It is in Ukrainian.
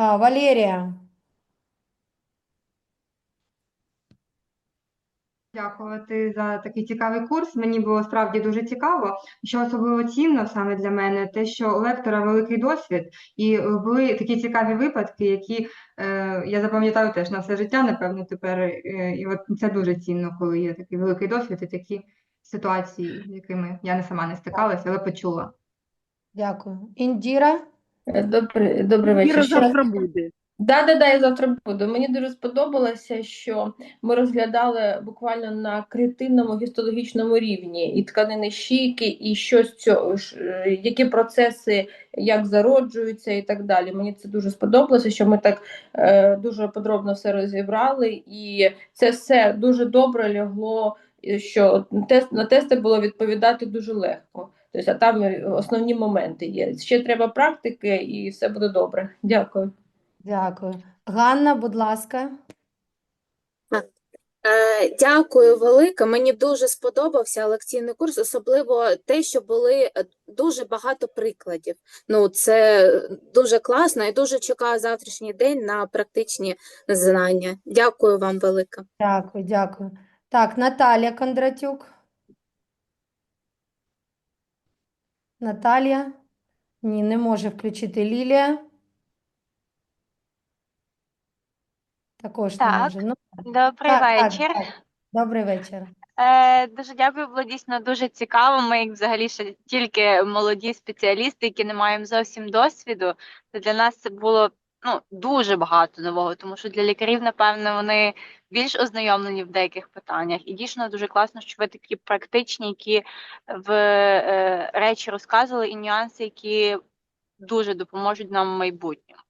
А, Валерія. Дякувати за такий цікавий курс. Мені було справді дуже цікаво. Що особливо цінно саме для мене, те, що у лектора великий досвід, і е, були такі цікаві випадки, які е, я запам'ятаю теж на все життя, напевно, тепер. Е, і от це дуже цінно, коли є такий великий досвід і такі ситуації, з якими я не сама не стикалася, але почула. Дякую. Індіра. Добрий, добрий вечір. Завтра буде. Да, да, да, я завтра буду. Мені дуже сподобалося, що ми розглядали буквально на клітинному гістологічному рівні і тканини шийки, і що з цього, які процеси як зароджуються і так далі. Мені це дуже сподобалося, що ми так е, дуже подробно все розібрали, і це все дуже добре лягло, що тест на тести було відповідати дуже легко. Тобто, а там основні моменти є. Ще треба практики, і все буде добре. Дякую. Дякую. Ганна, будь ласка. Е, Дякую велике. Мені дуже сподобався лекційний курс, особливо те, що були е, дуже багато прикладів. Ну, це дуже класно і дуже чекаю завтрашній день на практичні знання. Дякую вам велике. Дякую, дякую. Так, Наталія Кондратюк. Наталія. Ні, не може включити Лілія. Також не Так, може. Ну, Добрий так, так, вечір. так. Добрий вечір. Е, дуже дякую, було дійсно дуже цікаво. Ми, як взагалі, ще тільки молоді спеціалісти, які не маємо зовсім досвіду. То для нас це було ну, дуже багато нового, тому що для лікарів, напевно, вони більш ознайомлені в деяких питаннях. І дійсно дуже класно, що ви такі практичні, які в е, речі розказували, і нюанси, які дуже допоможуть нам в майбутньому.